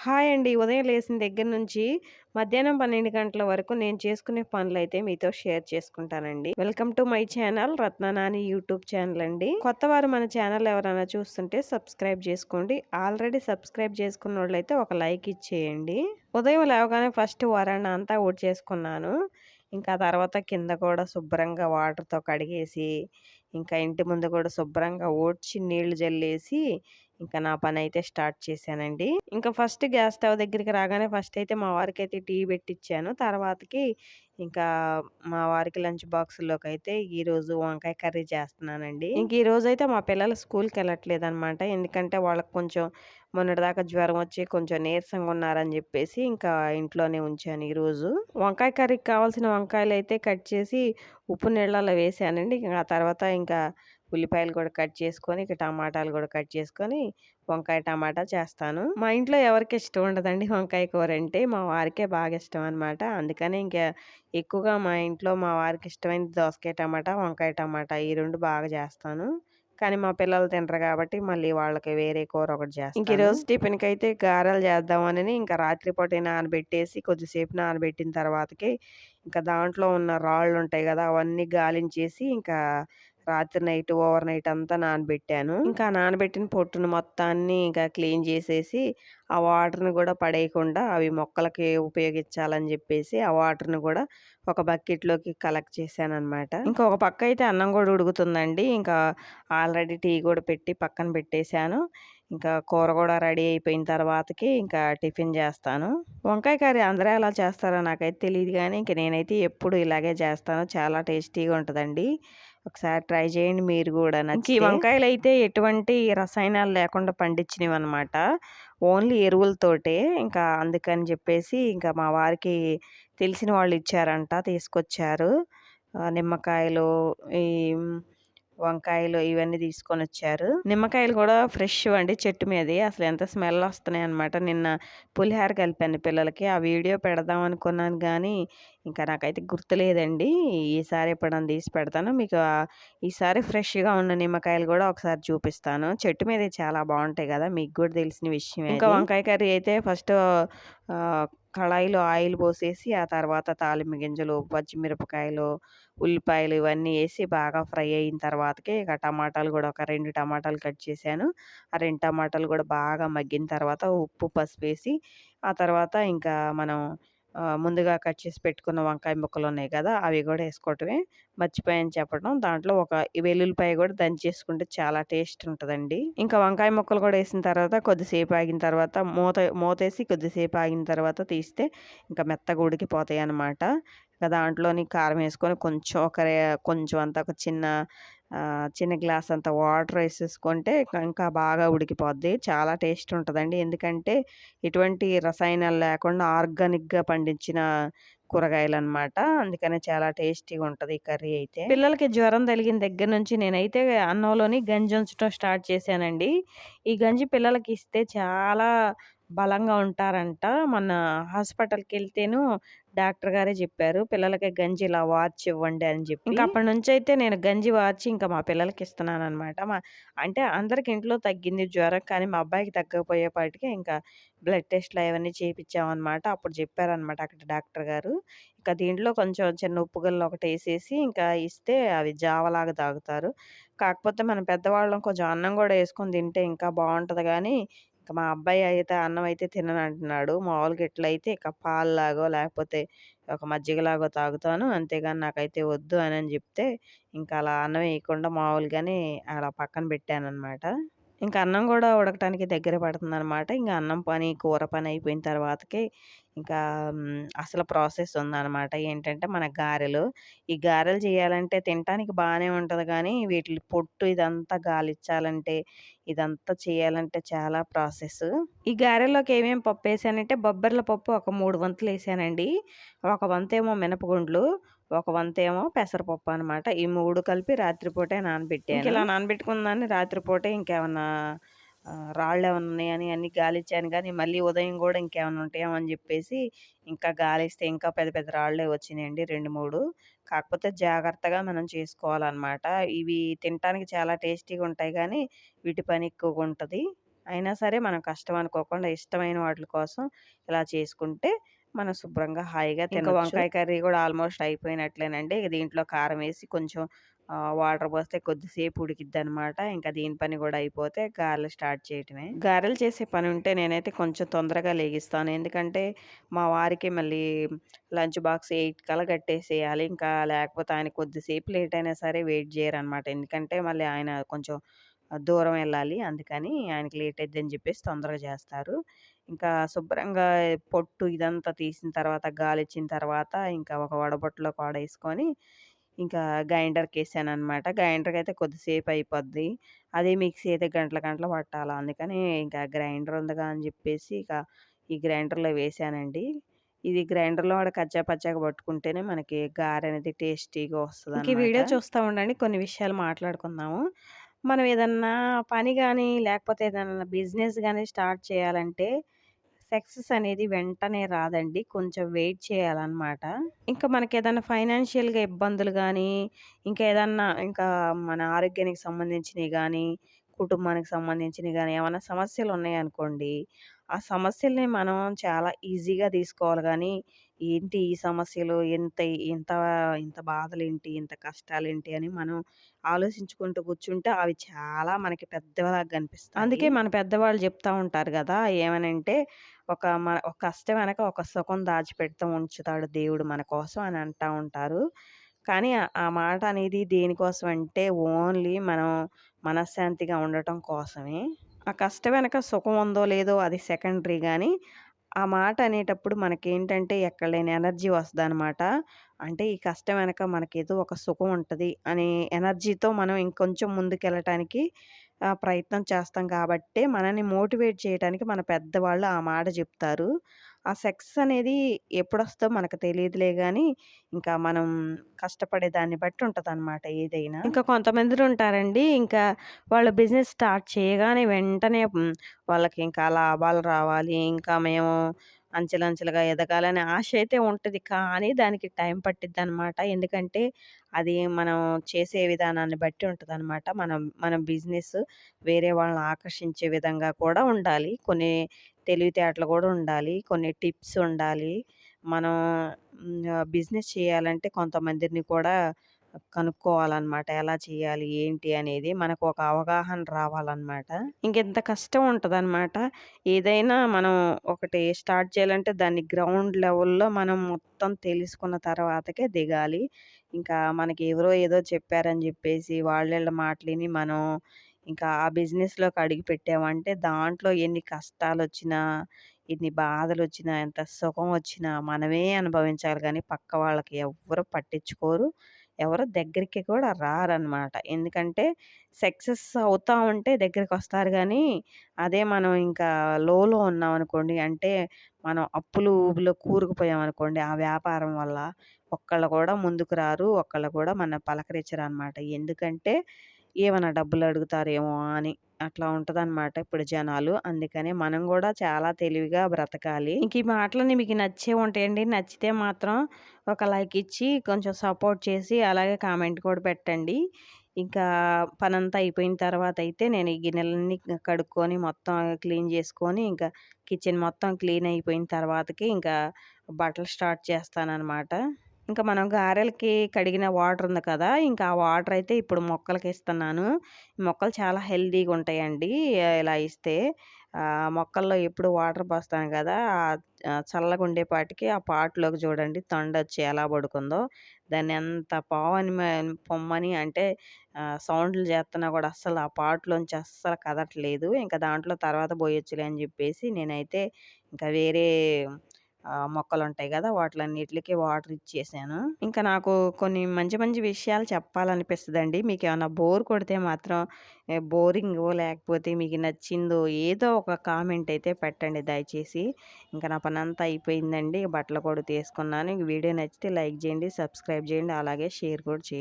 Hi అండి. ఉదయం లేసిన దగ్గర నుంచి మధ్యాహ్నం 12 గంటల వరకు నేను చేసుకునే పనులైతే మీతో షేర్ చేసుకుంటానండి. Welcome to my channel Ratnanani YouTube channel అండి. కొత్తవారు మన ఛానల్ ఎవరైనా చూస్తుంటే సబ్స్క్రైబ్ చేసుకోండి. ఆల్రెడీ సబ్స్క్రైబ్ చేసుకున్న వాళ్ళైతే ఒక లైక్ ఇచ్చేయండి. ఉదయం లేవగానే ఫస్ట్ వరండా అంతా ఊడ్చేసుకున్నాను. ఇంకా తర్వాత కింద కూడా శుభ్రంగా వాటర్‌తో కడిగేసి, ఇంకా ఇంటి ముందు కూడా శుభ్రంగా ఓడ్చి నీళ్ళు జల్లేసి, ఇంకా నా పనైతే స్టార్ట్ చేశానండి. ఇంకా ఫస్ట్ గ్యాస్ స్టవ్ దగ్గరికి రాగానే ఫస్ట్ అయితే మా వారికి అయితే టీ పెట్టిచ్చాను. తర్వాతకి ఇంకా మా వారికి లంచ్ బాక్స్‌లోకైతే ఈరోజు వంకాయ కర్రీ చేస్తున్నానండి. ఇంక ఈరోజైతే మా పిల్లలు స్కూల్కి వెళ్ళట్లేదు అనమాట ఎందుకంటే వాళ్ళకి కొంచెం మొన్నటిదాకా జ్వరం వచ్చి కొంచెం నీరసంగా ఉన్నారని చెప్పేసి ఇంకా ఇంట్లోనే ఉంచాను ఈరోజు. వంకాయ కర్రీకి కావాల్సిన వంకాయలు అయితే కట్ చేసి ఉప్పు నీళ్ళలో వేసానండి ఆ తర్వాత ఇంకా ఉల్లిపాయలు కూడా కట్ చేసుకొని, ఇక టమాటాలు కూడా కట్ చేసుకొని వంకాయ టమాటా చేస్తాను. మా ఇంట్లో ఎవరికి ఇష్టం ఉండదండి వంకాయ కూర అంటే మా వారికే బాగా ఇష్టం అనమాట. అందుకని ఇంకా ఎక్కువగా మా ఇంట్లో మా వారికి ఇష్టమైనది దోసకాయ టమాటా, వంకాయ టమాటా ఈ 2 బాగా చేస్తాను. కానీ మా పిల్లలు తినరు కాబట్టి మళ్ళీ వాళ్ళకి వేరే కూర ఒకటి చేస్తాను. ఇంక ఈరోజు టిఫిన్‌కైతే గారెలు చేద్దామనని ఇంకా రాత్రిపూటే నానబెట్టేసి కొద్దిసేపు నానబెట్టిన తర్వాతకి ఇంకా దాంట్లో ఉన్న రాళ్ళుంటాయి గదా! అవన్నీ గాలించేసి ఇంకా రాత్రి నైట్ ఓవర్ నైట్ అంతా నానబెట్టాను. ఇంకా నానబెట్టిన పొట్టును మొత్తాన్ని ఇంకా క్లీన్ చేసేసి, ఆ వాటర్‌ని కూడా పడేయకుండా అవి మొక్కలకి ఉపయోగించాలని చెప్పేసి ఆ వాటర్‌ని కూడా ఒక బకెట్‌లోకి కలెక్ట్ చేశాననమాట. ఇంకా ఒక పక్క అయితే అన్నం కూడా ఉడుకుతుందండి. ఇంకా ఆల్రెడీ టీ కూడా పెట్టి పక్కన పెట్టేశాను. ఇంకా కూర కూడా రెడీ అయిపోయిన తర్వాతకి ఇంకా టిఫిన్ చేస్తాను. వంకాయ కర్రీ అందరూ ఎలా చేస్తారో నాకైతే తెలియదు కానీ ఇంక నేనైతే ఎప్పుడు ఇలాగే చేస్తాను. చాలా టేస్టీగా ఉంటుందండి ఒకసారి ట్రై చేయండి మీరు కూడా ఇంక ఈ నచ్చితే. వంకాయలైతే ఎటువంటి రసాయనాలు లేకుండా పండించినవనమాట. ఓన్లీ ఎరువులతోటే. ఇంకా అందుకని చెప్పేసి ఇంకా మా వారికి తెలిసిన వాళ్ళు ఇచ్చారంట. తీసుకొచ్చారు. నిమ్మకాయలు, ఈ వంకాయలు ఇవన్నీ తీసుకొనొచ్చారు. నిమ్మకాయలు కూడా ఫ్రెష్‌వండి చెట్టు మీదయి. అసలు ఎంత స్మెల్ వస్తున్నాయన్నమాట. నిన్న పులిహోర కలిపాను పిల్లలకి. ఆ వీడియో పెడదాం అనుకున్నాను గానీ, ఇంకా నాకైతే గుర్తులేదండి. ఈసారి ఎప్పుడన్నా తీసి పెడతాను. మీకు ఈసారి ఫ్రెష్‌గా ఉన్న నిమ్మకాయలు కూడా ఒకసారి చూపిస్తాను. చెట్టు మీదయి చాలా బావుంటాయి గదా! మీకు కూడా తెలిసిన విషయమే ఇంకా. వంకాయ కర్రీ అయితే ఫస్ట్ కళాయిలో ఆయిల్ పోసేసి, ఆ తర్వాత తాలింపు గింజలు, పచ్చిమిరపకాయలు, ఉల్లిపాయలు ఇవన్నీ వేసి బాగా ఫ్రై అయిన తర్వాతకి ఇక టమాటాలు కూడా ఒక రెండు టమాటాలు కట్ చేశాను. ఆ రెండు టమాటాలు కూడా బాగా మగ్గిన తర్వాత ఉప్పు, పసుపు వేసి ఆ తర్వాత ఇంకా మనం ముందుగా కట్ చేసి పెట్టుకున్న వంకాయ ముక్కలు ఉన్నాయి కదా! అవి కూడా వేసుకోవటమే మర్చిపోయాను చెప్పడం. దాంట్లో ఒక వెల్లుల్లిపాయ కూడా దంచేసుకుంటే చాలా టేస్ట్ ఉంటదండి. ఇంకా వంకాయ ముక్కలు కూడా వేసిన తర్వాత కొద్దిసేపు ఆగిన తర్వాత మూత మూతేసి కొద్దిసేపు ఆగిన తర్వాత తీస్తే ఇంకా మెత్తగా ఉడికిపోతాయన్నమాట. ఇంకా దాంట్లోని కారం వేసుకొని కొంచెం ఒక కొంచెం అంత ఒక చిన్న చిన్న గ్లాస్ అంత వాటర్ వేసేసుకుంటే ఇంకా బాగా ఉడికిపోద్ది. చాలా టేస్ట్ ఉంటుందండి ఎందుకంటే ఎటువంటి రసాయనాలు లేకుండా ఆర్గానిక్‌గా పండించిన కూరగాయలు అనమాట అందుకనే చాలా టేస్టీగా ఉంటుంది ఈ కర్రీ అయితే. పిల్లలకి జ్వరం తగిలిన దగ్గర నుంచి నేనైతే అన్నంలోని గంజి ఉంచటం స్టార్ట్ చేశానండి. ఈ గంజి పిల్లలకి ఇస్తే చాలా బలంగా ఉంటారంట. మన హాస్పిటల్కి వెళ్తేను డాక్టర్ గారే చెప్పారు. పిల్లలకి గంజి ఇలా వార్చి ఇవ్వండి అని చెప్పి. ఇంకా అప్పటి నుంచి అయితే నేను గంజి వార్చి ఇంకా మా పిల్లలకి ఇస్తున్నాను అనమాట మా అంటే అందరికి ఇంట్లో తగ్గింది జ్వరం. కానీ మా అబ్బాయికి తగ్గకపోయేపాటికి ఇంకా బ్లడ్ టెస్ట్‌లు అవన్నీ చేయించామన్నమాట అప్పుడు చెప్పారనమాట అక్కడ డాక్టర్ గారు. ఇంకా దీంట్లో కొంచెం చిన్న ఉప్పు ఒకటి వేసేసి ఇంకా ఇస్తే అవి జావలాగా తాగుతారు. కాకపోతే మనం పెద్దవాళ్ళం కొంచెం అన్నం కూడా వేసుకొని తింటే ఇంకా బాగుంటుంది కానీ మా అబ్బాయి అయితే అన్నం అయితే తిననంటున్నాడు. మామూలుగా ఇట్లయితే ఇక పాల్లాగో లేకపోతే ఒక మజ్జిగలాగో తాగుతాను. అంతేగాని నాకైతే వద్దు అని అని చెప్తే ఇంకా అలా అన్నం వేయకుండా మామూలుగానే అలా పక్కన పెట్టాననమాట. ఇంక అన్నం కూడా ఉడకటానికి దగ్గర పడుతుంది అనమాట ఇంకా అన్నం పని, కూర పని అయిపోయిన తర్వాతకి ఇంకా అసలు ప్రాసెస్ ఉందనమాట. ఏంటంటే మన గారెలు. ఈ గారెలు చేయాలంటే తినటానికి బాగానే ఉంటుంది కానీ వీటి పొట్టు ఇదంతా గాలిచ్చాలంటే, ఇదంతా చేయాలంటే చాలా ప్రాసెస్. ఈ గారెల్లోకి పప్పు వేసానంటే బొబ్బర్ల పప్పు ఒక మూడు వంతులు వేసానండి ఒక వంతేమో మినపగుండ్లు, ఒక వంతేమో పెసరపప్పు అనమాట. ఈ మూడు కలిపి రాత్రిపూటే నానబెట్టాను. ఇలా నానబెట్టుకున్న దాన్ని రాత్రిపూటే ఇంకేమన్నా రాళ్ళు ఏమైనా ఉన్నాయని అన్నీ గాలిచ్చాను కానీ మళ్ళీ ఉదయం కూడా ఇంకేమన్నా ఉంటాయేమో అని చెప్పేసి ఇంకా గాలిస్తే ఇంకా పెద్ద పెద్ద రాళ్ళే వచ్చినాయండి రెండు మూడు కాకపోతే జాగ్రత్తగా మనం చేసుకోవాలనమాట. ఇవి తినటానికి చాలా టేస్టీగా ఉంటాయి కానీ వీటి పని ఎక్కువగా ఉంటుంది అయినా సరే మనం కష్టం అనుకోకుండా ఇష్టమైన వాటి కోసం ఇలా చేసుకుంటే మనం శుభ్రంగా హాయిగా తినొచ్చు. వంకాయ కర్రీ కూడా ఆల్మోస్ట్ అయిపోయినట్లేనండి. దీంట్లో కారం వేసి కొంచెం వాటర్ పోస్తే కొద్దిసేపు ఉడికిద్దనమాట. ఇంకా దీని పని కూడా అయిపోతే గారెలు స్టార్ట్ చేయటమే. గారెలు చేసే పని ఉంటే నేనైతే కొంచెం తొందరగా లెగిస్తాను. ఎందుకంటే మా వారికి మళ్ళీ లంచ్ బాక్స్ ఎయిట్ కల్లా కట్టేసేయాలి. ఇంకా లేకపోతే ఆయన కొద్దిసేపు లేట్ అయినా సరే వెయిట్ చేయరనమాట. ఎందుకంటే మళ్ళీ ఆయన కొంచెం దూరం వెళ్ళాలి. అందుకని ఆయనకి లేట్ అయిద్దని చెప్పేసి తొందరగా చేస్తారు. ఇంకా శుభ్రంగా పొట్టు ఇదంతా తీసిన తర్వాత గాలిచ్చిన తర్వాత ఇంకా ఒక వడబొట్టలో కాడేసుకొని ఇంకా గ్రైండర్‌కేసాననమాట. గ్రైండర్‌కయితే కొద్దిసేపు అయిపోద్ది. అదే మిక్సీ అయితే గంటల గంటలు పట్టాల. అందుకని ఇంకా గ్రైండర్ ఉందిగా అని చెప్పేసి ఇక ఈ గ్రైండర్‌లో వేసానండి. ఇది గ్రైండర్‌లో కూడా కచ్చా పచ్చాగా పట్టుకుంటేనే మనకి గారె అనేది టేస్టీగా వస్తదనమాట. ఈ వీడియో చూస్తా ఉండండి. కొన్ని విషయాలు మాట్లాడుకుందాము. మనం ఏదన్నా పని కానీ లేకపోతే ఏదన్నా బిజినెస్ కానీ స్టార్ట్ చేయాలంటే సక్సెస్ అనేది వెంటనే రాదండి. కొంచెం వెయిట్ చేయాలన్నమాట ఇంకా మనకి ఏదైనా ఫైనాన్షియల్‌గా ఇబ్బందులు కానీ ఇంకా ఏదన్నా ఇంకా మన ఆరోగ్యానికి సంబంధించినవి కానీ కుటుంబానికి సంబంధించినవి కానీ ఏమైనా సమస్యలు ఉన్నాయనుకోండి ఆ సమస్యల్ని మనం చాలా ఈజీగా తీసుకోవాలి కానీ ఏంటి ఈ సమస్యలు, ఇంత ఇంత ఇంత బాధలేంటి, ఇంత కష్టాలేంటి అని మనం ఆలోచించుకుంటూ కూర్చుంటే అవి చాలా మనకి పెద్దలాగా కనిపిస్తాయి. అందుకే మన పెద్దవాళ్ళు చెప్తా ఉంటారు కదా ఏమనంటే ఒక మన ఒక కష్టం వెనక ఒక సుఖం దాచిపెడుతూ ఉంచుతాడు దేవుడు మన కోసం అని అంటూ ఉంటారు. కానీ ఆ మాట అనేది దేనికోసం అంటే ఓన్లీ మనం మనశ్శాంతిగా ఉండటం కోసమే. ఆ కష్టం వెనక సుఖం ఉందో లేదో అది సెకండరీ కానీ ఆ మాట అనేటప్పుడు మనకేంటంటే ఎక్కడ లేని ఎనర్జీ వస్తదనమాట. అంటే ఈ కష్టం వెనక మనకేదో ఒక సుఖం ఉంటుంది అనే ఎనర్జీతో మనం ఇంకొంచెం ముందుకెళ్ళటానికి ప్రయత్నం చేస్తాం కాబట్టే మనల్ని మోటివేట్ చేయటానికి మన పెద్దవాళ్ళు ఆ మాట చెప్తారు. ఆ సక్సెస్ అనేది ఎప్పుడొస్తో మనకు తెలియదులే కానీ ఇంకా మనం కష్టపడే దాన్ని బట్టి ఉంటుంది అనమాట ఏదైనా. ఇంకా కొంతమంది ఉంటారండి ఇంకా వాళ్ళు బిజినెస్ స్టార్ట్ చేయగానే వెంటనే వాళ్ళకి ఇంకా లాభాలు రావాలి, ఇంకా మేము అంచెలంచెలుగా ఎదగాలనే ఆశ అయితే ఉంటుంది కానీ దానికి టైం పట్టిద్దనమాట. ఎందుకంటే అది మనం చేసే విధానాన్ని బట్టి ఉంటుంది అనమాట మనం మన బిజినెస్ వేరే వాళ్ళని ఆకర్షించే విధంగా కూడా ఉండాలి. కొన్ని తెలివితేటలు కూడా ఉండాలి. కొన్ని టిప్స్ ఉండాలి. మనం బిజినెస్ చేయాలంటే కొంతమందిని కూడా కనుక్కోవాలన్నమాట ఎలా చేయాలి, ఏంటి అనేది మనకు ఒక అవగాహన రావాలనమాట. ఇంకెంత కష్టం ఉంటుందన్నమాట ఏదైనా మనం ఒకటి స్టార్ట్ చేయాలంటే దాన్ని గ్రౌండ్ లెవెల్‌లో మనం మొత్తం తెలుసుకున్న తర్వాతకే దిగాలి. ఇంకా మనకి ఎవరో ఏదో చెప్పారని చెప్పేసి వాళ్ళ మాటలిని మనం ఇంకా ఆ బిజినెస్‌లోకి అడిగి పెట్టామంటే దాంట్లో ఎన్ని కష్టాలు వచ్చినా ఎన్ని బాధలు వచ్చినా ఎంత సుఖం వచ్చినా మనమే అనుభవించాలి కానీ పక్క వాళ్ళకి ఎవ్వరు పట్టించుకోరు. ఎవరు దగ్గరికి కూడా రారనమాట. ఎందుకంటే సక్సెస్ అవుతా ఉంటే దగ్గరికి వస్తారు కానీ అదే మనం ఇంకా లోలో ఉన్నామనుకోండి, అంటే మనం అప్పులు, ఊబిలో కూరుకుపోయామనుకోండి ఆ వ్యాపారం వల్ల, ఒక్కళ్ళు కూడా ముందుకు రారు. ఒక్కళ్ళు కూడా మన పలకరించరనమాట. ఎందుకంటే ఏమైనా డబ్బులు అడుగుతారేమో అని. అట్లా ఉంటదనమాట ఇప్పుడు జనాలు. అందుకనే మనం కూడా చాలా తెలివిగా బ్రతకాలి. ఇంక ఈ మాటలని మీకు నచ్చే ఉంటాయండి. నచ్చితే మాత్రం ఒక లైక్ ఇచ్చి కొంచెం సపోర్ట్ చేసి అలాగే కామెంట్ కూడా పెట్టండి. ఇంకా పనంతా అయిపోయిన తర్వాత అయితే నేను ఈ గిన్నెలన్నీ కడుక్కొని మొత్తం క్లీన్ చేసుకొని ఇంకా కిచెన్ మొత్తం క్లీన్ అయిపోయిన తర్వాతకి ఇంకా బట్టలు స్టార్ట్ చేస్తాననమాట. ఇంకా మనం గారెలకి కడిగిన వాటర్ ఉంది కదా! ఇంకా ఆ వాటర్ అయితే ఇప్పుడు మొక్కలకి ఇస్తున్నాను మొక్కలు చాలా హెల్దీగా ఉంటాయండి ఇలా ఇస్తే. మొక్కల్లో ఎప్పుడు వాటర్ పోస్తాను కదా! ఆహ్, చల్లగా ఉండేపాటికి ఆ పాటలోకి చూడండి తొండ వచ్చి ఎలా పడుకుందో. దాన్ని ఎంత పావని పొమ్మని అంటే సౌండ్లు చేస్తున్నా కూడా అస్సలు ఆ పాటలోంచి అస్సలు కదట్లేదు ఇంకా దాంట్లో తర్వాత పోయొచ్చులే అని చెప్పేసి నేనైతే ఇంకా వేరే మొక్కలు ఉంటాయి కదా! వాటిలన్నిటికి వాటర్ ఇచ్చేసాను. ఇంకా నాకు కొన్ని మంచి మంచి విషయాలు చెప్పాలనిపిస్తుందండి మీకు ఏమైనా బోర్ కొడితే మాత్రం బోరింగ్ లేకపోతే మీకు నచ్చిందో ఏదో ఒక కామెంట్ అయితే పెట్టండి దయచేసి. ఇంకా నా పనంతా అయిపోయిందండి. బట్టలు కూడా తీసుకున్నాను వీడియో నచ్చితే లైక్ చేయండి, సబ్స్క్రైబ్ చేయండి, అలాగే షేర్ కూడా చేయండి.